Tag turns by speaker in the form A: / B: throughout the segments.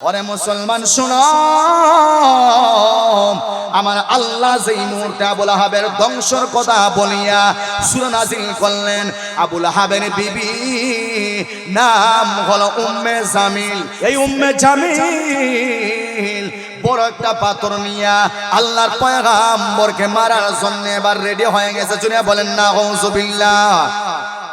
A: ওরে মুসলমান শুনো। আমার আল্লাহ যেই মুহূর্তে আবুল আহাবের ধ্বংসর কথা বলিয়া সুরা নাজিল করলেন, আবুল আহাবের বিবি নাম হলো উম্মে জামিল। এই উম্মে জামিল বড় একটা পাথর নিয়া আল্লাহর পয়গাম্বরকে মারার জন্য এবার রেডি হয়ে গেছে। জুনিয়া বলেন না হৌজুবিল্লাহ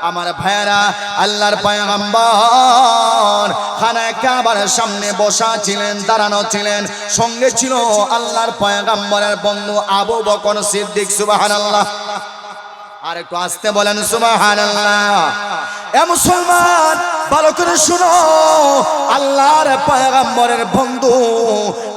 A: আমার ভাইরা আল্লাহর পায়গাম্বর খানায় কাবার সামনে বসা ছিলেন, দাঁড়ানো ছিলেন, সঙ্গে ছিল আল্লাহর পয়গাম্বরের বন্ধু আবু বকর সিদ্দিক, সুবহানাল্লাহ। আর একটু আসতে বলেন, সুবহানাল্লাহ। এ মুসলমান, ভালো করে শুনো। আল্লাহর পয়গাম্বরের বন্ধু,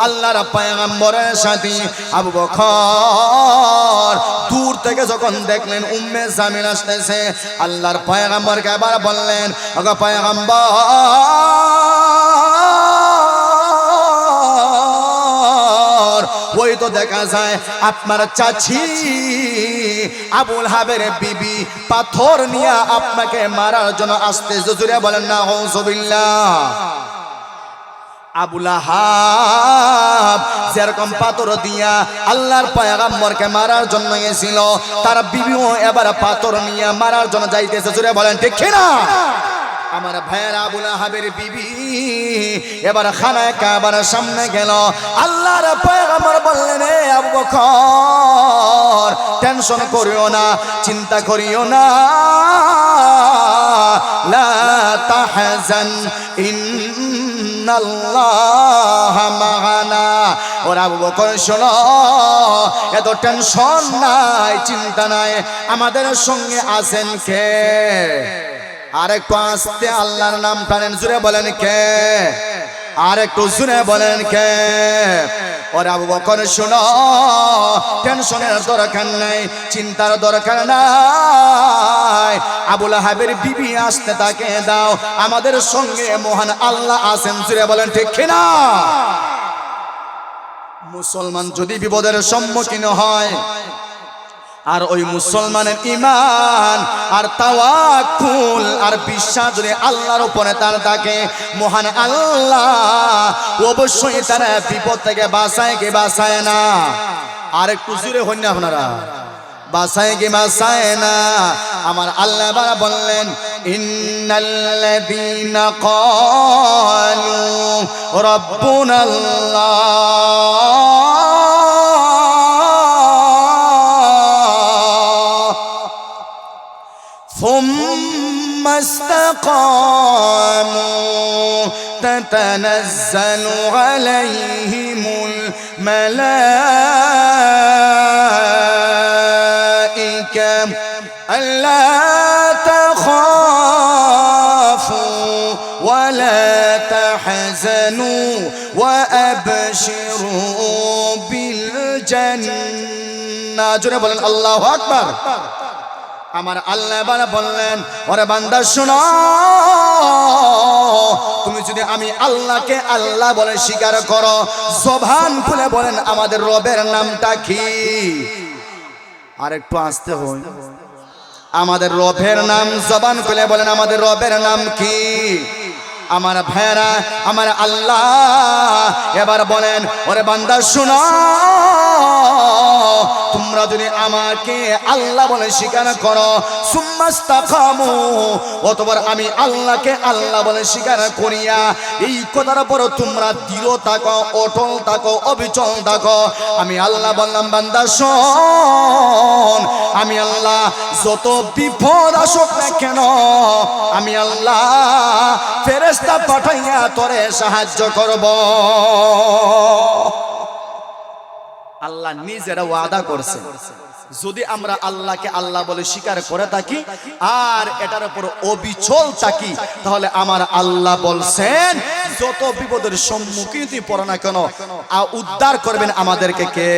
A: আল্লাহর পয়গাম্বরের সাথী আবু বকর। দূর থেকে যখন দেখলেন, উম্মে জামিল আসতেছে, আল্লাহর পয়গাম্বরকে আবার বললেন, ওগো পয়গাম্বর, ওই তো দেখা যায়, আপনার চাচি আবুল হাবের বিবি পাথর নিয়া আপনাকে মারার জন্য আসতে জুজুরে বলেন না হৌজবিল্লাহ আবুল আহাব যেরকম পাথর দিয়া আল্লাহর মারার তার বিবিও এবার পাথর নিয়ে মারার জন্য যাইতেছে জুড়ে বলেন, ঠিক না আমার ভাইয়ের আবুল আহাবের বিবি। এবার খানায় কাবার সামনে গেল। আল্লাহর পয়গাম্বর বললেন আবু বকর, টেনশন করিও না, চিন্তা করিও না। লা তাহজান, ইন্নাল্লাহ আবু এত টেনশন নাই, চিন্তা নাই। আমাদের সঙ্গে আছেন কে? আর একটু আসতে আল্লাহর নাম টানেন, জুড়ে বলেন কে? আর একটু জুড়ে বলেন কে? শোনো দরকার চিন্তার দরকার আবুল দাও, আমাদের সঙ্গে মহান আল্লাহ আছেন, জুড়ে বলেন ঠিক কিনা? মুসলমান যদি বিপদের সম্মুখীন হয় আর ওই মুসলমানের ইমান আর তাওয়াক্কুল, আর বিশ্বাস যদি আল্লাহর উপরে তার থাকে, মহান আল্লাহ অবশ্যই তারা বিপদ থেকে বাঁচায় কি বাঁচায় না? আর একটু জুড়ে হন না আপনারা। বাসায় কি বাসায় না? আমার আল্লাহ বারা বললেন, ইন্নাল্লাযীনা ক্বালু রাব্বুনাল্লাহ। ثم استقاموا تتنزل عليهم الملائكة. ألا تخافوا ولا تحزنوا وأبشروا بالجنة. جنة الله أكبر. আমার আল্লাহ বললেন, ওরে বান্দা, শোনো। তুমি যদি আমি আল্লাহকে আল্লাহ বলে স্বীকার করো, জবান খুলে বলেন, আমাদের রবের নামটা কি? আর একটু আসতে হয় আমাদের রবের নাম, জবান খুলে বলেন, আমাদের রবের নাম কি? আমার ভাইরা আমার আল্লাহ এবার বলেন, ওরে বান্দা, শোনো। তোমরা যদি আমাকে আল্লাহ বলে স্বীকার করো, সুম্মাস্তাকামু অতবার আমি আল্লাহকে আল্লাহ বলে স্বীকার করিয়া, এই কথার পর তোমরা দৃঢ় থাকো, অটল থাকো, অবিচল থাকো। আমি আল্লাহ বললাম, বান্দা, শোন, আমি আল্লাহ যত বিপদ আসুক না কেন, আমি আল্লাহ ফেরেস্তা পাঠাইয়া তোরে সাহায্য করব। আল্লাহ নিজেরা ওয়াদা করছে। যদি আমরা আল্লাহকে আল্লাহ বলে স্বীকার করে থাকি, আর এটার উপর অবিচল থাকি, তাহলে আমার আল্লাহ বলছেন, যত বিপদের সম্মুখীন তুই পড়ো না কেন উদ্ধার করবেন আমাদেরকে কে?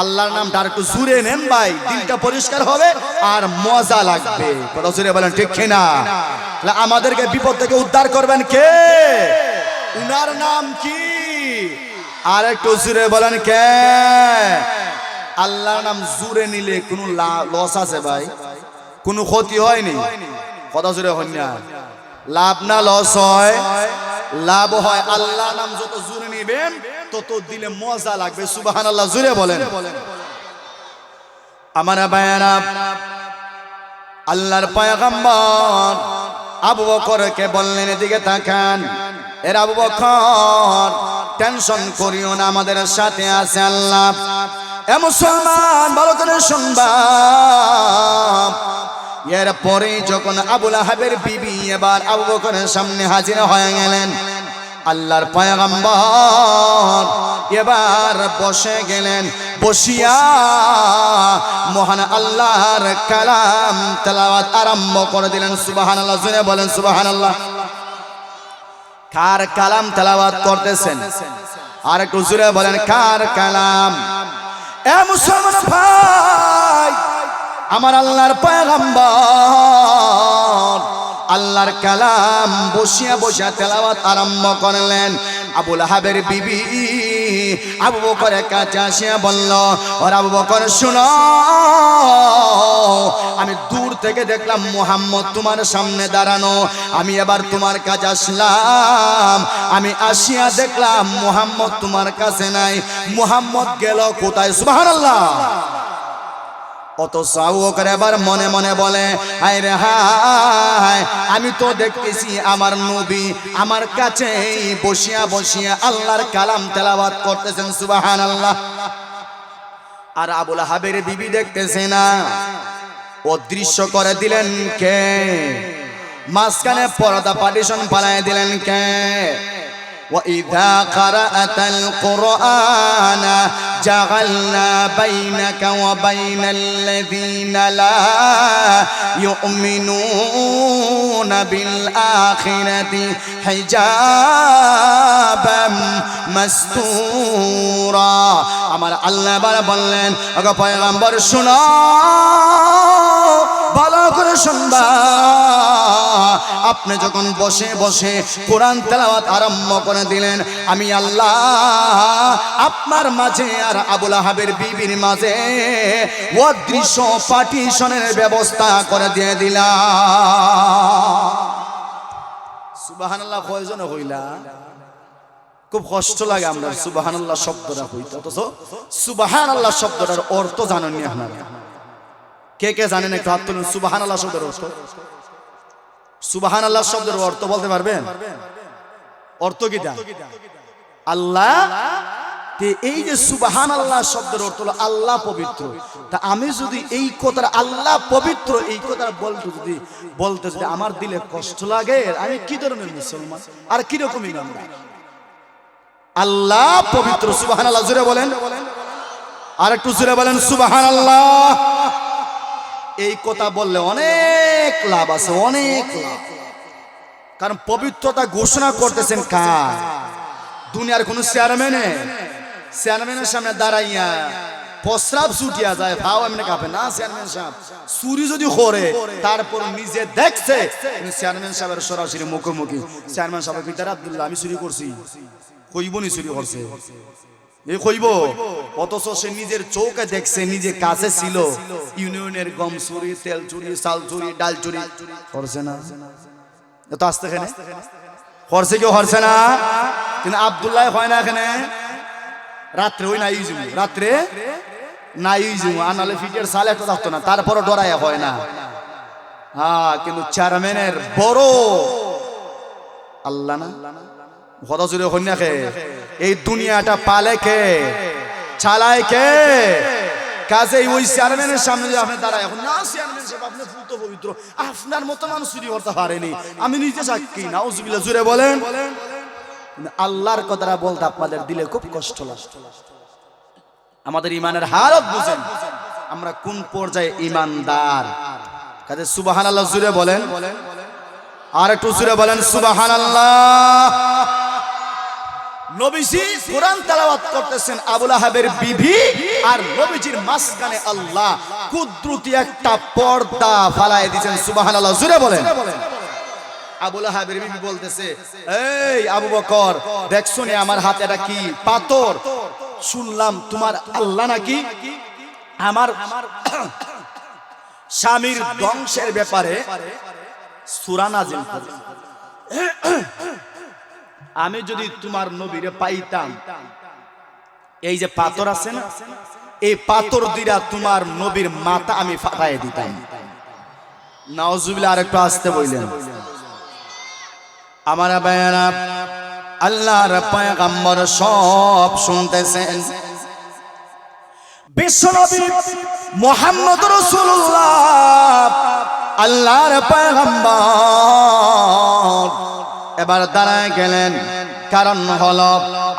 A: আল্লাহর নামটা আর একটু জুড়ে নেন ভাই দিনটা পরিষ্কার হবে আর মজা লাগবে। জুড়ে বলেন, ঠিক না আমাদেরকে বিপদ থেকে উদ্ধার করবেন কে? উনার নাম কি? আর একটু জুড়ে বলেন কে? আল্লাহর নাম জুড়ে নিলে কোনো লস আছে ভাই? কোনো ক্ষতি হয়নি? কথা জুড়ে হন লাভ না লস হয়, লাভ হয়। আল্লাহ নাম যত জুড়ে নিবেন, তত দিলে মজা লাগবে। সুবাহান আল্লাহ জুড়ে বলেন। আমার বায়না আল্লাহর পয়গম্বর আবু বকরকে বললেন, এদিকে তাকান। এর আবু বকর টেনশন করিও না, আমাদের সাথে আছে আল্লাহ। এ মুসলমান, ভালো করে শুনবা। এরপরে যখন আবুল আহাবের বিবি এবার আবু বকরের সামনে হাজির হয়ে গেলেন, আল্লাহর পয়গম্বর এবার বসে গেলেন, বসিয়া মহান আল্লাহর কালাম তেলাওয়াত আরম্ভ করে দিলেন। সুবাহান আল্লাহ জুড়ে বলেন সুবাহান আল্লাহ কার কালাম তালাবাদ করতেছেন? আর একটু জুড়ে বলেন, কার কালাম? এ মুসলমান ভাই, আমার আল্লাহর পয়গম্বর আল্লাহর কালাম বসিয়া বসিয়া তেলাওয়াত আরম্ভ করলেন। আবুল হাবের বিবি আবু বকরের কাছে আসিয়া বলল, ওর আবু বকর, শুনো, আমি দূর থেকে দেখলাম মোহাম্মদ তোমার সামনে দাঁড়ানো। আমি এবার তোমার কাছে আসলাম। আমি আসিয়া দেখলাম মোহাম্মদ তোমার কাছে নাই। মোহাম্মদ গেল কোথায়? সুবহানাল্লাহ। অত সাউ করে এবার মনে মনে বলে, হায় রে হায়, আমি তো দেখতেছি আমার নবী আমার কাছে বসিয়া বসিয়া আল্লাহর কালাম তেলাওয়াত করতেছেন সুবাহান আল্লাহ আর আবুল হাবের বিবি দেখতেছে না। অদৃশ্য করে দিলেন কে? মাঝখানে পর্দা পার্টিশন পালায় দিলেন কে? وإذا قرأت القرآن جعلنا بينك وبين الذين لا يؤمنون بالآخرة حجابا مستورا আমার আল্লাহ বারা বললেন ওগো পয়গম্বর শোনো ভালো করে শুনবা। আপনি যখন বসে বসে কোরআন তেলাওয়াত আরম্ভ করে দিলেন, আমি আল্লাহ, আপনার মাঝে আর আবুল আহাবের বিবির মাঝে অদৃশ্য পার্টিশনের ব্যবস্থা করে দিয়ে দিলাম। সুবাহানাল্লাহ, কয়জন হইলা? খুব কষ্ট লাগে আমরা সুবাহান আল্লাহ শব্দটা হইতে। অথচ সুবাহান আল্লাহ শব্দটার অর্থ জানেননি আপনারা। কে কে জানেন একটু হাত তুলুন সুবাহান আল্লাহ শব্দের অর্থ। সুবাহান আল্লাহ শব্দের অর্থ বলতে পারবেন? অর্থ কিটা আল্লাহ এই যে সুবাহান আল্লাহ শব্দের অর্থ হলো আল্লাহ পবিত্র। তা আমি যদি এই কথার আল্লাহ পবিত্র, এই কথা বলতে যদি বলতে যদি আমার দিলে কষ্ট লাগে, আমি কি ধরনের মুসলমান? আর কীরকম আমরা আল্লাহ পবিত্র সুবাহান আল্লাহ জুড়ে বলেন। আর একটু জুড়ে বলেন সুবাহান আল্লাহ এই কথা বললে অনেক লাভ আছে, অনেক লাভ। কারণ পবিত্রতা ঘোষণা করতেছেন কার? দুনিয়ার কোন চেয়ারম্যানে চেয়ারম্যানের সামনে দাঁড়াইয়া প্রস্রাব ছুটিয়া যায়, ভাও এমনি কাঁপে, না চেয়ারম্যান সাহেব চুরি যদি করে তারপর নিজে দেখছে। চেয়ারম্যান সাহেবের সরাসরি মুখোমুখি। চেয়ারম্যান সাহেব পিতার, আব্দুল্লাহ, আমি চুরি করছি। কইব নি চুরি করছে? এ কইব। অথচ সে নিজের চৌকে দেখছে, নিজে কাছে ছিল। ইউনিয়নের গম চুরি তেল চুরি চাল চুরি ডাল চুরি করছে না? এত আসতে এখানে? করছে কেউ করছে না? কিন্তু আবদুল্লাহ হয় না এখানে? রাত্রে ওই নাই ইউজিমু রাত্রে নাই ইউজিমু আর নাহলে ফিটের সাল একটা থাকতো না, তারপরও ডরাইয়া হয় না। হ্যাঁ কিন্তু চেয়ারম্যানের বড় আল্লাহ না? জুড়ে হন্যাকে এই দুনিয়াটা পালে কে? চালায় কে? কাজে ওই চেয়ারম্যানের সামনে যে আপনি দাঁড়ায়। এখন না চেয়ারম্যান সাহেব আপনি ফুত পবিত্র। আপনার মতো মানুষ চুরি করতে পারেনি। আমি নিজে সাক্ষী না উজবিল্লা জুড়ে বলেন। আল্লাহর কথাটা বলতে আপনাদের দিলে খুব কষ্ট লাগে। আমাদের ইমানের হালত বুঝেন। আমরা কোন পর্যায়ে ইমানদার কাজে সুবাহান আল্লাহ জুড়ে বলেন আর একটু জুড়ে বলেন সুবাহান আল্লাহ নবীজি কোরআন তেলাওয়াত করতেছেন আবুল আহাবের বিবি আর নবীজির মাঝখানে আল্লাহ কুদরতি একটা পর্দা ফালায় দিয়েছেন, সুবহানাল্লাহ জুড়ে বলেন। বলতেছে, এই আবু আমার হাতে কি? পাথর? শুনলাম, তোমার আল্লাহ নাকি? আমার স্বামীর ধ্বংসের ব্যাপারে সূরা নাজিল করে আমি যদি তোমার নবীরে পাইতাম। এই যে পাথর আছে না? এই পাথর দিরা তোমার নবীর মাথা আমি ফাটাই দিতাম। নাওজুবিল্লা আর একটু আসতে বললেন। আমার ভাইয়েরা আল্লাহর পয়গাম্বর সব শুনতেছেন। বিশ্বনবী মোহাম্মদ রসুল্লাহ আল্লাহর পয়গাম্বর। এবার দাঁড়ায় গেলেন। কারণ হল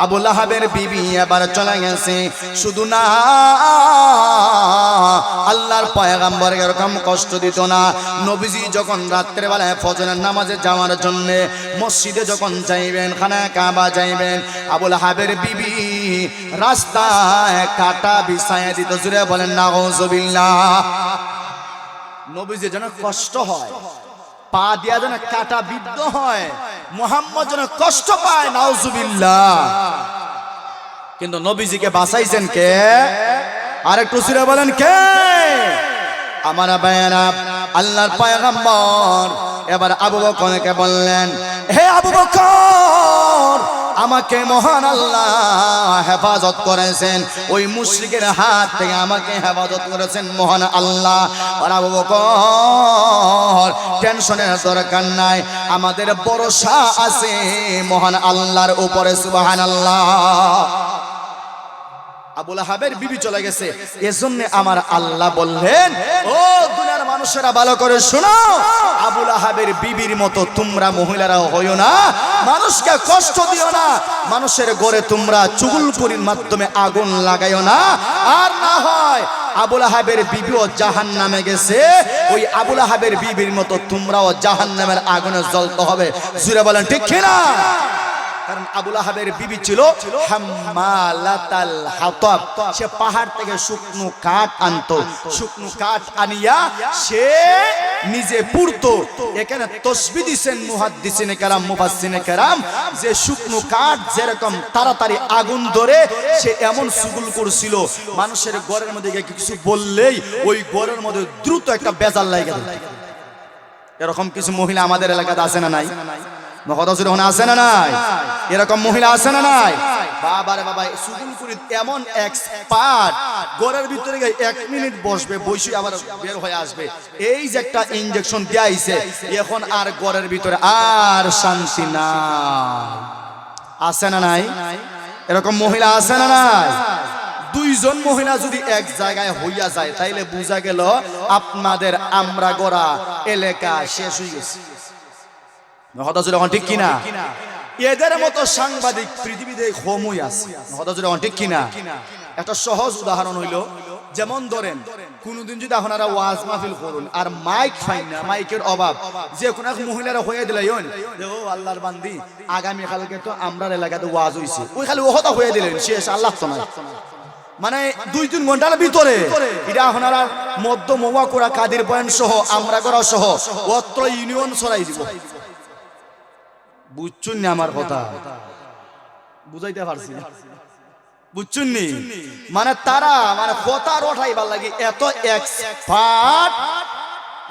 A: আবুল আহাবের বিবি এবার চলে গেছে। শুধু না, আল্লাহর পয়গাম্বর এরকম কষ্ট দিত না। নবীজি যখন রাত্রে বেলায় ফজরের নামাজে যাওয়ার জন্য মসজিদে যখন যাইবেন খানা কাবা যাইবেন, আবুল আহাবের বিবি রাস্তায় কাটা বিছায় দিত। জুড়ে বলেন না নবীজি যেন কষ্ট হয়। পা দিয়া যেন কাটা বিদ্ধ হয়, মোহাম্মদ যেন কষ্ট পায় নাউজুবিল্লা কিন্তু নবীজিকে বাঁচাইছেন কে? আর একটু সুরে বলেন কে? আমার বায়না আল্লাহর পায়গাম্বর, এবার আবু বকরকে বললেন, হে আবু বকর! আমাকে মহান আল্লাহ হেফাজত করেছেন। ওই মুশ্রিকের হাত থেকে আমাকে হেফাজত করেছেন মহান আল্লাহ। টেনশনের দরকার নাই, আমাদের ভরসা আছে মহান আল্লাহর উপরে, সুবহানাল্লাহ। আবুল আহাবের বিবি চলে গেছে। এজন্য আমার আল্লাহ বললেন, ও দুনিয়ার মানুষেরা ভালো করে শোনো, আবুল আহাবের বিবির মতো তোমরা মহিলারা হইও না, মানুষকে কষ্ট দিও না, মানুষের ঘরে তোমরা চুগুলপুরির মাধ্যমে আগুন লাগাইও না, আর না হয় আবুল আহাবের বিবিও জাহান নামে গেছে, ওই আবুল আহাবের বিবির মতো তোমরাও জাহান নামের আগুনে জ্বলতে হবে। জুড়ে বলেন, ঠিক কিনা? কারণ আবুল আহাবের বিবি ছিল সে পাহাড় থেকে শুকনো কাঠ শুকনো কাঠ আনিয়া সে নিজে এখানে তসবি মুহাদ্দিসিনে যে শুকনো কাঠ যেরকম তাড়াতাড়ি আগুন ধরে, সে এমন সুগুল করছিল। মানুষের ঘরের মধ্যে কিছু বললেই ওই ঘরের মধ্যে দ্রুত একটা বেজাল লাগে এরকম কিছু মহিলা আমাদের এলাকাতে আছে না নাই? কথা ছিল আছে না নাই? এরকম মহিলা আছে না নাই? বাবারে বাবা সুগুলপুরি এমন এক্সপার্ট ঘরের ভিতরে গিয়ে এক মিনিট বসবে, বসে আবার বের হয়ে আসবে। এই যে একটা ইনজেকশন দিয়েছে এখন আর ঘরের ভিতরে আর শান্তি না আছে না নাই? এরকম মহিলা আছে না নাই? দুইজন মহিলা যদি এক জায়গায় হইয়া যায়, তাইলে বোঝা গেল আপনাদের আমরা গড়া এলাকা শেষ হয়ে গেছে। হতাজুর এখন ঠিক কিনা? এদের মতো সাংবাদিক পৃথিবীতে হোমই আছে। এখন ঠিক কিনা? একটা সহজ উদাহরণ হইল যেমন ধরেন কোনদিন যদি আপনারা ওয়াজ মাহফিল করুন আর মাইক ফাইন না মাইকের অভাব যে কোন এক মহিলারা হয়ে দিলে ইন দেখো আল্লাহর বান্দি আগামী কালকে তো আমরা এলাকাতে ওয়াজ হইছে। ওই খালি ওহতা হয়ে দিলেন শেষ আল্লাহ তো নাই। মানে দুই তিন ঘণ্টার ভিতরে এটা আপনারা মধ্য মৌয়া করা কাদের বয়ান সহ আমরা করা সহ অত্র ইউনিয়ন সরাই দিব। বুঝছুন না আমার কথা? বুঝাইতে পারছি না। বুঝছুন নি মানে তারা মানে কথা রঠাইবার লাগে এত এক্সপার্ট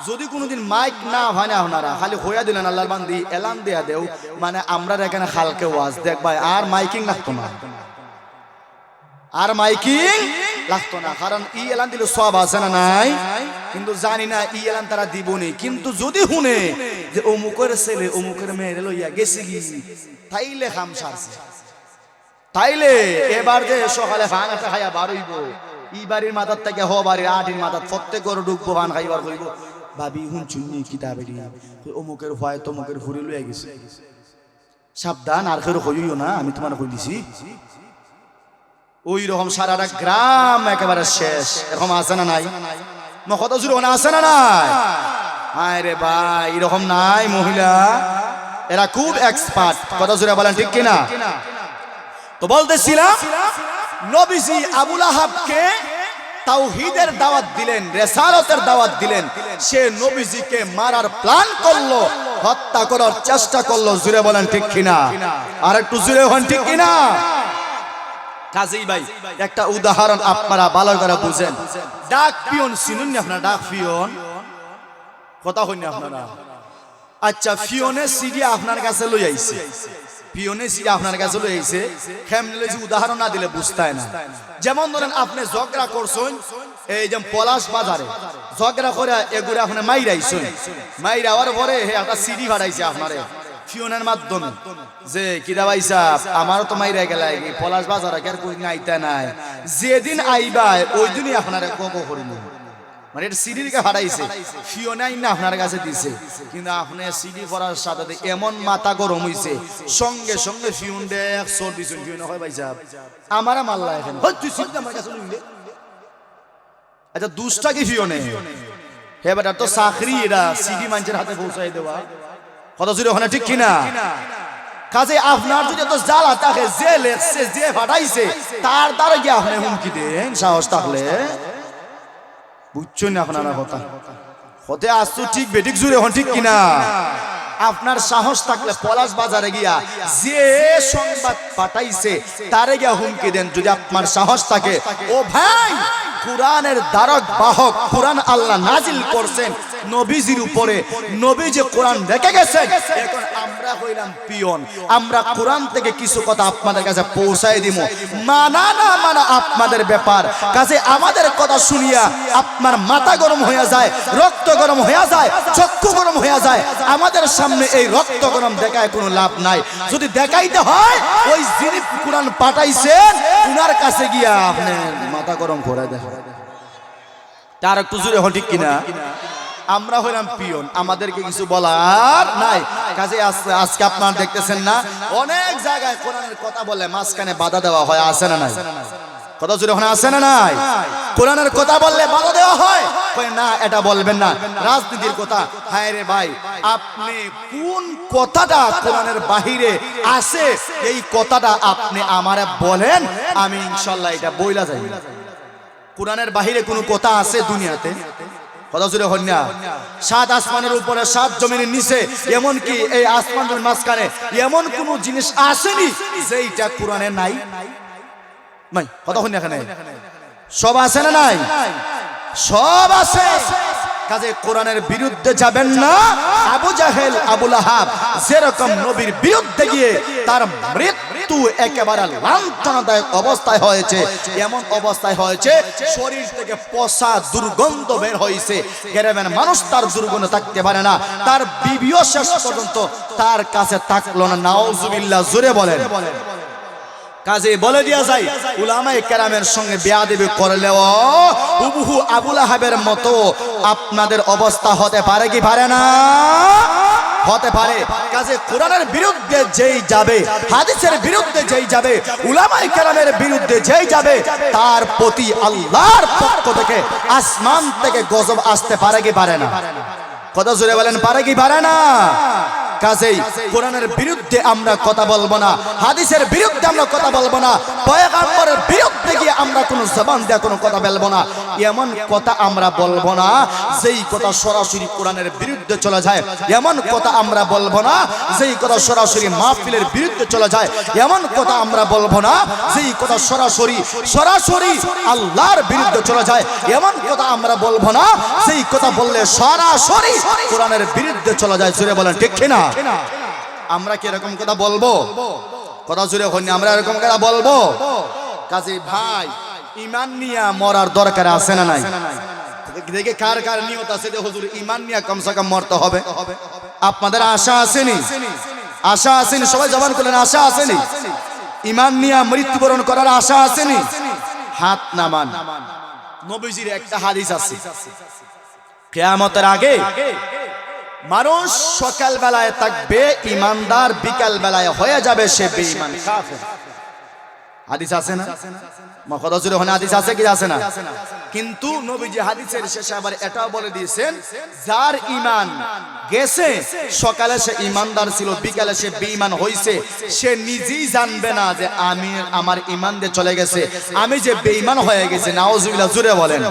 A: যদি কোনোদিন মাইক না হয় না আপনারা, খালি হইয়া দিলেন আল্লাহর বান্দি এলান দেয়া দেও। মানে আমরা এখানে হালকে ওয়াজ দেখবাই আর মাইকিং না। আর মাইকিং লাগতো না। কারণ ই এলান দিলে সব আছে না নাই? কিন্তু জানি না ই এলান তারা দিবনি। কিন্তু যদি শুনে যে অমুকের ছেলে অমুকের মেয়ের লইয়া গেছে কি, তাইলে খাম সারছে। তাইলে এবার যে সকালে একটা খাইয়া বারইব ই বাড়ির মাথার থেকে হ বাড়ির আটির মাথার প্রত্যেক করে ঢুকবো ভান খাইবার কইব, ভাবি হুন চুন্নি কিতাবে অমুকের ভয় তমুকের ফুরি লইয়া গেছে। সাবধান, আর কেউ হইও না, আমি তোমার কই দিছি। ওই রকম সারাটা গ্রাম একেবারে শেষ। এরকম আছে না নাই? কত জুড়ে আছে না নাই? হায় রে ভাই, এরকম নাই মহিলা। এরা খুব এক্সপার্ট কত জুড়ে বলেন, ঠিক কিনা? তো বলতেছিলাম, নবীজি আবুল আহাবকে তাওহীদের দাওয়াত দিলেন, রেসালতের দাওয়াত দিলেন। সে নবীজিকে মারার প্ল্যান করল, হত্যা করার চেষ্টা করল। জুড়ে বলেন, ঠিক কিনা? আর একটু জুড়ে হন, ঠিক কিনা? কাজেই ভাই, একটা উদাহরণ আপনারা ভালো করে বুঝেন। ডাক পিয়ন চিনুন আপনারা? ডাক পিয়ন? কথা হইনি আপনারা? আচ্ছা ফিওনের সিডি আপনার কাছে লই আইছে। পিওনে সিটা আপনার কাছে লইছে কেমনে যে উদাহরণ না দিলে বুঝতায় না। যেমন ধরেন আপনি ঝগড়া করছেন, এই যে পলাশ বাজারে। ঝগড়া করে এগুলো আপনি মাইরাইছেন। মাইরাওয়ার পরে হে একটা সিডি ভাড়াইছে আপনারে। ফিওনের মাধ্যমে। যে কিরা ভাই সাহ আমারও তো মাইরা গেল পলাশ বাজার আর কই নাইতা নাই। যেদিন আইবাই ওই দিনই আপনারে কোকো করিনি মানে এটা সিডির হারাইছে না আপনার কাছে দিছে। কিন্তু আপনি সিডি পড়ার সাথে এমন মাথা গরম হইছে সঙ্গে সঙ্গে ফিউন দে একশো দিছেন ফিউন হয় ভাই সাহেব। আমারা মাল্লা এখানে। তুই সিডি আমার কাছে লইলে আচ্ছা দুষ্টা কি ফিওনে। হে বেটা তো চাকরি এরা সিডি মানুষের হাতে পৌঁছাই দেওয়া। কত জোরে ওখানে ঠিক কিনা? কাজে আপনার যদি এত জ্বালা থাকে যে লেখছে যে ফাটাইছে, তার দ্বারা গিয়ে আপনি হুমকি দেন? সাহস থাকলে? বুঝছেন আপনারা কথা? হতে আসতো ঠিক বেঠিক জুড়ে হন ঠিক কিনা? আপনার সাহস থাকলে পলাশ বাজারে গিয়া যে সংবাদ পাঠাইছে, তারে গিয়া হুমকি দেন। যদি আপনার সাহস থাকে, ও ভাই কোরআনের দ্বারক বাহক কোরআন আল্লাহ নাজিল করছেন নবীজির উপরে। নবী যে কোরআন রেখে গেছেন, এখন আমরা হইলাম পিয়ন। আমরা কোরআন থেকে কিছু কথা আপনাদের কাছে পৌঁছাই দিব। মানা না মানা আপনাদের ব্যাপার। কাজে আমাদের কথা শুনিয়া আপনার মাথা গরম হয়ে যায়, রক্ত গরম হয়ে যায়, চক্ষু গরম হয়ে যায়। আমাদের সামনে এই রক্ত গরম দেখায় কোনো লাভ নাই। যদি দেখাইতে হয়, ওই যিনি কোরআন পাঠাইছেন, উনার কাছে গিয়া আপনি মাথা গরম করে দেয় তার একটু জোরে হঠিক কিনা? আমরা হইলাম পিয়ন আমাদেরকে কিছু বলার নাই। কাজে আসছে আজকে আপনারা দেখতেছেন না অনেক জায়গায় কোরআনের কথা বলে মাঝখানে বাধা দেওয়া হয় আসে না নাই? কথা জোরে ওখানে আছে না নাই? কোরআনের কথা বললে বাধা দেওয়া হয়? না, এটা বলবেন না। রাজনীতির কথা। হায় রে ভাই, আপনি কোন কথাটা কোরআনের বাহিরে আছে? এই কথাটা আপনি আমারে বলেন, আমি ইনশাল্লাহ এটা বইলা যাই। কোরআনের বাহিরে কোনো কথা আছে দুনিয়াতে? কথা জুড়ে হন না। সাত আসমানের উপরে, সাত জমিনের নিচে এমন কি এই আসমানের মাঝখানে এমন কোন জিনিস আসেনি যেইটা কোরআনে নাই? নাই কথা হন না এখানে সব আছে না নাই? সব আছে। কাজে কোরআনের বিরুদ্ধে যাবেন না। আবু জাহেল আবুল আহাব যেরকম নবীর বিরুদ্ধে গিয়ে তার মৃত্যু একেবারে লাঞ্ছনাদায়ক অবস্থায় হয়েছে এমন অবস্থায় হয়েছে শরীর থেকে পচা দুর্গন্ধ বের হয়েছে। গ্রামের মানুষ তার দুর্গন্ধ থাকতে পারে না। তার বিবিও শেষ পর্যন্ত তার কাছে থাকল না। জোরে বলেন। কাজে বলে দিয়া যায় উলামাই কেরামের সঙ্গে বিয়া দেবে করলেও হুবহু আবুল আহাবের মতো আপনাদের অবস্থা হতে পারে কি পারে না? হতে পারে। কাজে কোরআনের বিরুদ্ধে যেই যাবে, হাদিসের বিরুদ্ধে যেই যাবে উলামাই কেরামের বিরুদ্ধে যেই যাবে, তার প্রতি আল্লাহর পক্ষ থেকে আসমান থেকে গজব আসতে পারে কি পারে না? কথা জুড়ে বলেন, পারে কি পারে না? কাজেই কোরআনের বিরুদ্ধে আমরা কথা বলব না, হাদিসের বিরুদ্ধে আমরা কথা বলব না, পয়গাম্বরের বিরুদ্ধে গিয়ে আমরা কোনো জবান দিয়ে কোনো কথা বলব না। এমন কথা আমরা বলব না, যেই কথা সরাসরি কোরআনের বিরুদ্ধে চলে যায়, এমন কথা আমরা বলব না, যেই কথা সরাসরি মাহফিলের বিরুদ্ধে চলে যায়, এমন কথা আমরা বলব না, যেই কথা সরাসরি সরাসরি আল্লাহর বিরুদ্ধে চলে যায়, এমন কথা আমরা বলব না সেই কথা বললে সরাসরি কোরআনের বিরুদ্ধে চলে যায় সুরে বলেন, ঠিক কিনা? আমরা কি এরকম কথা বলব? কথা জুড়ে হয়নি আমরা এরকম কথা বলব? কাজে ভাই, ইমান নিয়ে মরার দরকার আছে না নাই? দেখে কার কার নিয়ত আছে যে হুজুর, ইমান নিয়ে কমসে কম মরতে হবে। আপনাদের আশা আসেনি? আশা আসেনি? সবাই জবান করলেন, আশা আসেনি? ইমান নিয়ে মৃত্যুবরণ করার আশা আসেনি? হাত নামান। নবীজির একটা হাদিস আছে। কেয়ামতের আগে মানুষ সকাল বেলায় থাকবে, ইমানদার বিকাল বেলায় হয়ে যাবে সে বেঈমান। কাফের হাদিস আছে না? মা কথা হাদিস আছে কি আছে না? কিন্তু নবীজি হাদিসের শেষে আবার এটাও বলে দিয়েছেন, যার ইমান গেছে, সকালে সে ইমানদার ছিল, বিকালে সে বেঈমান হইছে, সে নিজেই জানবে না যে আমি, আমার ইমান দিয়ে চলে গেছে, আমি যে বেঈমান হয়ে গেছে নাওজুবিল্লাহ জুড়ে বলেন।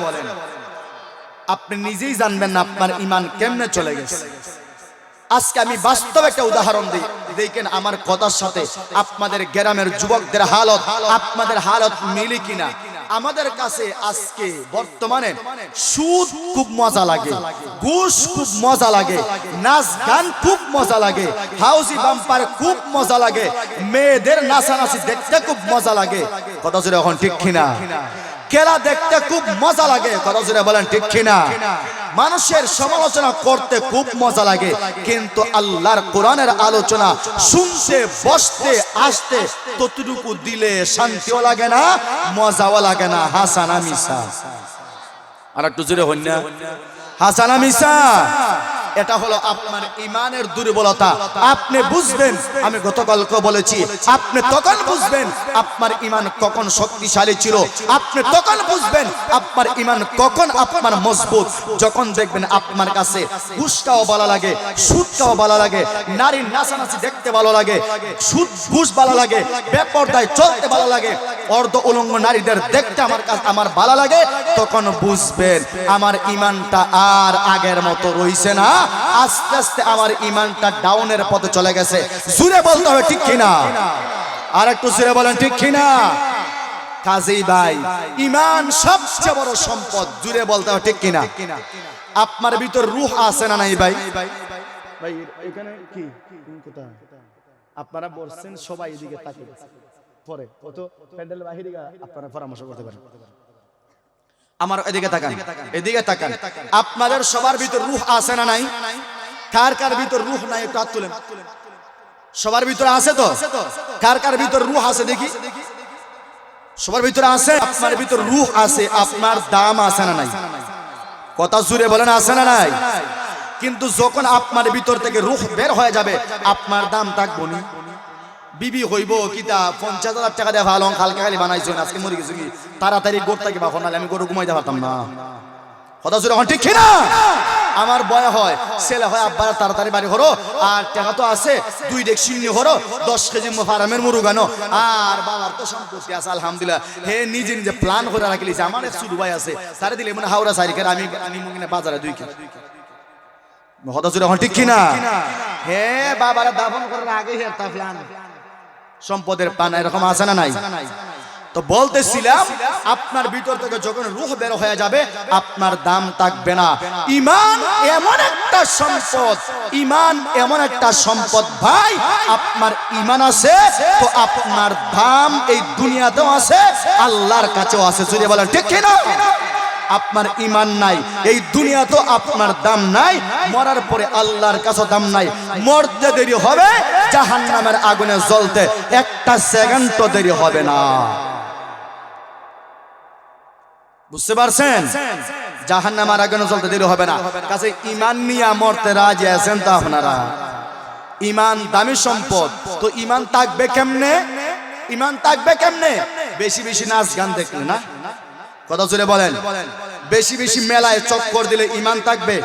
A: আপনি নিজেই জানবেন না আপনার ইমান কেমনে চলে গেছে। আজকে আমি বাস্তব একটা উদাহরণ দিই। দেখেন আমার কথার সাথে আপনাদের গ্রামের যুবকদের হালত, আপনাদের হালত মিলে কিনা? আমাদের কাছে আজকে বর্তমানে সুদ খুব মজা লাগে, ঘুষ খুব মজা লাগে, নাচ গান খুব মজা লাগে হাউসি বাম্পার খুব মজা লাগে, মেয়েদের নাচানাচি দেখতে খুব মজা লাগে। কথা জোরে এখন ঠিক কিনা? খেলা দেখতে খুব মজা লাগে। কথা বলেন ঠিক কিনা? মানুষের সমালোচনা করতে খুব মজা লাগে। কিন্তু আল্লাহর কোরআনের আলোচনা শুনতে বসতে আসতে ততটুকু দিলে শান্তিও লাগে না মজাও লাগে না। হাসানা মিসা আর একটু জোরে হন না। হাসানা মিসা এটা হলো আপনার ইমানের দুর্বলতা। আপনি বুঝবেন আমি গতকালকে বলেছি আপনি তখন বুঝবেন আপনার ইমান কখন শক্তিশালী ছিল। আপনি তখন বুঝবেন আপনার ইমান কখন আপনার মজবুত। যখন দেখবেন আপনার কাছে ঘুষটাও ভালো লাগে সুদটাও ভালো লাগে নারীর নাচানাচি দেখতে ভালো লাগে সুদ ঘুষ ভালো লাগে বেপরদায় চলতে ভালো লাগে অর্ধ উলঙ্গ নারীদের দেখতে আমার কাছে আমার ভালো লাগে তখন বুঝবেন আমার ইমানটা আর আগের মতো রইছে না। আস্তে আস্তে আমার ইমানটা ডাউনের পথে চলে গেছে। জুড়ে বলতে হবে, ঠিক কিনা? আর একটু জুড়ে বলেন, ঠিক কিনা? কাজেই ভাই ইমান সবচেয়ে বড় সম্পদ। জুড়ে বলতে হবে, ঠিক কিনা? আপনার ভিতর রুহ আছে না নাই ভাই? ভাই, এখানে কি? কোথায় আপনারা বলছেন সবাই এদিকে তাকিয়ে পরে কত প্যান্ডেল বাহিরে আপনারা পরামর্শ করতে পারেন। আমার এদিকে তাকান। এদিকে তাকান। আপনাদের সবার ভিতর রুহ আছে না নাই? কার কার ভিতর রুহ নাই একটু হাত তুলেন। সবার ভিতরে আছে তো? কার কার ভিতর রুহ আছে দেখি। সবার ভিতরে আছে? আপনার ভিতর রুহ আছে আপনার দাম আছে না নাই? কথা জুড়ে বলেন আছে না নাই? কিন্তু যখন আপনার ভিতর থেকে রুহ বের হয়ে যাবে আপনার দাম থাকব না। বিবি হইব কিতা? পঞ্চাশ হাজার টাকা দিয়ে ভালো কালকে খালি বানাইছো আজকে মরে গেছো কি? তাড়াতাড়ি গরু থাকি বা নালে আমি গরু ঘুমাইতে পারতাম না। কথা জোরে এখন ঠিক না আমার বয় হয় ছেলে হয় আব্বার তাড়াতাড়ি বাড়ি হরো আর টাকা তো আছে দুই ডেক সিন্নি হরো দশ কেজি ফার্মের মুরু গানো আর বাবার তো সম্পত্তি আছে আলহামদুলিল্লাহ। হে নিজে নিজে প্ল্যান করে রাখিলিছে আমার এক শুরু ভাই আছে তারে দিলে মানে হাওড়া সারিকের আমি আমি বাজারে দুই কেজি। কথা এখন ঠিক কিনা? হে বাবারা দাফন করার আগে হেরতা প্ল্যান সম্পদের পান এরকম আছে না নাই? তো বলতেছিলাম, আপনার ভিতর থেকে যখন রুহ বের হয়ে যাবে, আপনার দাম থাকবে না। ইমান এমন একটা সম্পদ, ইমান এমন একটা সম্পদ ভাই, আপনার ইমান আছে, তো আপনার দাম এই দুনিয়াতেও আছে, আল্লাহর কাছেও আছে, যদি বলেন ঠিক কিনা? আপনার ইমান নাই, এই দুনিয়া তো আপনার দাম নাই, মরার পরে আল্লাহর কাছে দাম নাই। মরতে দেরি হবে জাহান নামের আগুনে জ্বলতে একটা সেকেন্ডও দেরি হবে না। বুঝতে পারছেন? জাহান নামের আগুনে জ্বলতে দেরি হবে না। কাছে ইমান নিয়ে মরতে রাজি আছেন তা আপনারা? ইমান দামি সম্পদ, তো ইমান থাকবে কেমনে? ইমান থাকবে কেমনে? বেশি বেশি নাচ গান দেখলে না? কথা জুড়ে বলেন। বেশি বেশি মেলায় চক্কর দিলে ইমান থাকবে।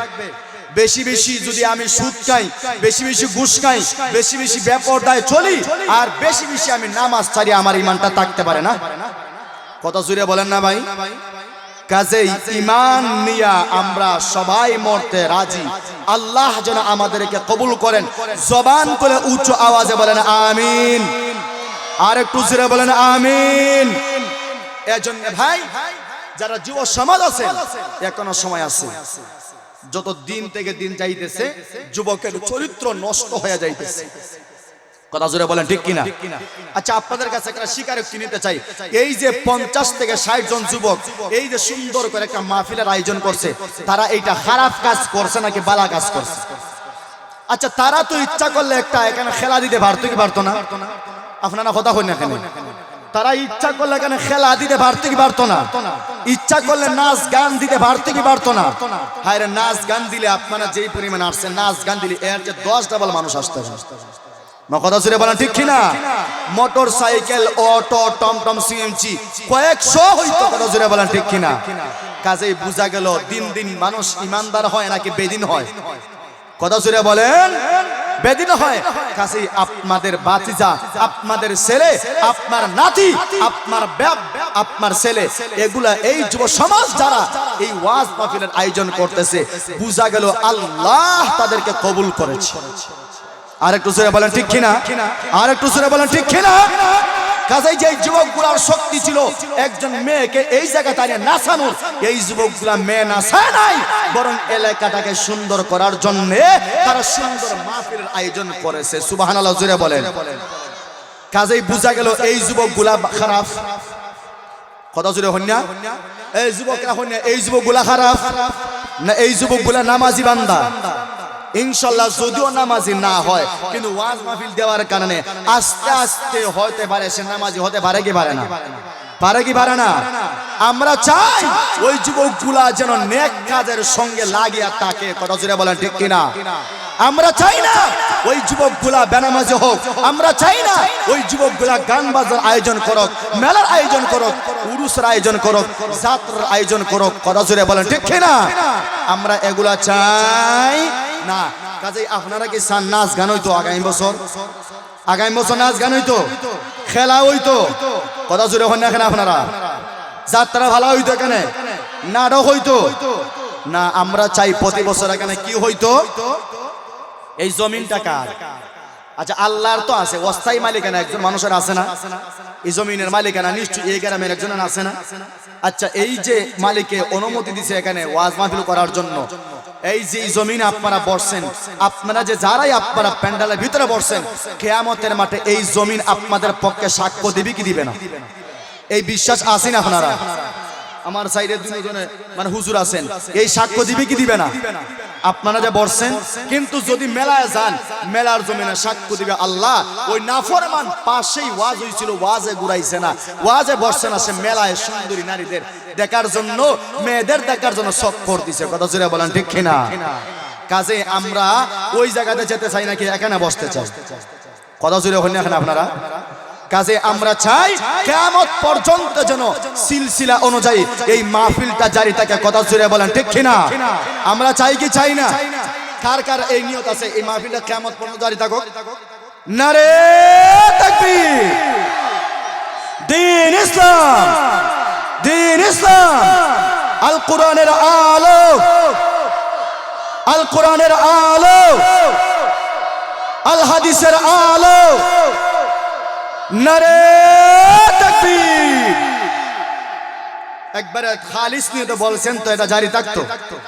A: বেশি বেশি যদি আমি সুদ খাই, বেশি বেশি ঘুষ খাই, বেশি বেশি বেপরদায় চলি, আর বেশি বেশি আমি নামাজ ছাড়ি, আমার ইমানটা থাকতে পারে না। কথা জুড়ে বলেন না ভাই। কাজেই ইমান নিয়া আমরা সবাই মরতে রাজি। আল্লাহ যেন আমাদেরকে কবুল করেন। জবান করে উচ্চ আওয়াজে বলেন আমিন। আর একটু জুড়ে বলেন আমিন। এজন্য ভাই যারা যুব সমাজ আছে, এখনও সময় আছে। যত দিন থেকে দিন যাইতেছে, যুবকের চরিত্র নষ্ট হয়ে যাইতেছে। আচ্ছা আপনাদের কাছে চাই। এই যে পঞ্চাশ থেকে ষাট জন যুবক, এই যে সুন্দর করে একটা আয়োজন করছে, তারা এইটা কাজ করছে নাকি বালা কাজ করছে? আচ্ছা তারা তো ইচ্ছা করলে একটা এখানে খেলা দিতে পারতো কি পারতো না? আপনারা কথা হই না তারা ইচ্ছা করলে এখানে খেলা দিতে পারতো কি পারতো না? ইচ্ছা করলে নাচ গান দিতে পারতো কি পারতো না? হায় রে, নাচ গান দিলে আপনারা যেই পরিমাণ আসছে নাচ গান দিলে এর যে দশ ডাবল মানুষ আসতে কথা শুনে বলেন, ঠিক কিনা? মোটর সাইকেল, অটো, টমটম সিএমজি কয়েকশো হইতো, কথা জুড়ে বলেন, ঠিক কিনা? কাজেই বোঝা গেল, দিন দিন মানুষ ইমানদার হয় নাকি বেদিন হয়? কথা জুড়ে বলেন। বেদিন হয়। কাছে আপনাদের বাতিজা, আপনাদের ছেলে, আপনার নাতি, আপনার ব্যাপ আপনার ছেলে, এগুলা এই যুব সমাজ যারা এই ওয়াজ মাহফিলের আয়োজন করতেছে, বুঝা গেল আল্লাহ তাদেরকে কবুল করেছে। আরেকটু জোরে বলেন ঠিক কিনা? আর একটু জোরে বলেন ঠিক কিনা? কাজেই যে যুবকগুলার শক্তি ছিল, একজন মেয়েকে এই জায়গা দাঁড়িয়ে নাচানোর, এই যুবকগুলা মেয়ে নাচায় নাই, বরং এলাকাটাকে সুন্দর করার জন্য তারা সুন্দর মাহফিলের আয়োজন করেছে। সুবহানাল্লাহ জুড়ে বলেন। কাজেই বোঝা গেল এই যুবকগুলা খারাপ। কথা জুড়ে হন্যা এই যুবকরা হন্যা এই যুবকগুলা খারাপ। না, এই যুবকগুলা নামাজি বান্দা। ইনশাল্লাহ যদিও নামাজি না হয়, কিন্তু ওয়াজ মাহফিল দেওয়ার কারণে আস্তে আস্তে হতে পারে সে নামাজি হতে পারে কি পারে না? পারে কি পারে না? আমরা চাই ওই যুবকগুলা যেন নেক কাজের সঙ্গে লাগিয়া তাকে। কথা জুড়ে বলেন ঠিক কিনা? আমরা চাই না ওই যুবকগুলা বেনামাজি হোক, আমরা চাই না ওই যুবকগুলা গান বাজার আয়োজন করক, মেলার আয়োজন করক পুরুষের আয়োজন করক, যাত্রার আয়োজন করক, কথা জুড়ে বলেন, ঠিক না আমরা এগুলা চাই না। কাজেই আপনারা কি চান? নাচ গান হইতো আগামী বছর? আগামী বছর নাচ গান হইতো? খেলা হইতো? কথা জুড়ে হন না এখানে আপনারা? যাত্রা ভালো হইতো এখানে? নাটক হইতো? না, আমরা চাই প্রতি বছর এখানে কি হইতো? এই জমিনটা কার? আচ্ছা আল্লাহর তো আছে। অস্থায়ী মালিকানা একজন মানুষের আছে না? এই জমিনের মালিকানা নিশ্চয়ই এই গ্রামের একজনের আছে না? আচ্ছা এই যে মালিকে অনুমতি দিছে এখানে ওয়াজ মাহফিল করার জন্য, এই যে জমিনে আপনারা বসছেন, আপনারা যে যারাই আপনারা প্যান্ডালের ভিতরে বসছেন, কেয়ামতের মাঠে এই জমিন আপনাদের পক্ষে সাক্ষ্য দিবে কি দিবে না? এই বিশ্বাস আছেন আপনারা? আমার সাইডে দুজনে মানে হুজুর আছেন, এই সাক্ষ্য দিবে কি দিবে না? আপনারা যে বসছেন কিন্তু যদি মেলায় যান, মেলার জমিনে সাক্ষ্য দিবে আল্লাহ। ওই নাফরমান পাশেই ওয়াজ হয়েছিল ওয়াজে ঘুরাইছে না, ওয়াজে বসছে না, সে মেলায় সুন্দরী নারীদের দেখার জন্য, মেয়েদের দেখার জন্য সফর দিছে। কথা জুড়ে বলেন, ঠিক কিনা? কাজে আমরা ওই জায়গাতে যেতে চাই নাকি এখানে বসতে চাই? কথা জুড়ে হন এখানে আপনারা? কাজে আমরা চাই কেমত পর্যন্ত যেন সিলসিলা অনুযায়ী এই মাহফিলটা জারি থাকে। কথা জুড়ে বলেন, ঠিক কিনা? আমরা চাই কি চাই না? কার কার এই নিয়ত আছে? এই মাহফিলটা কেমত পর্যন্ত জারি থাকুক। নারে তাকবীর। দিন ইসলাম দিন ইসলাম। আল কোরআনের আলো। আল কোরআনের আলো। আল হাদিসের আলো। নারে একবারে খালিস নিয়ে তো বলছেন তো এটা জারি থাকতো।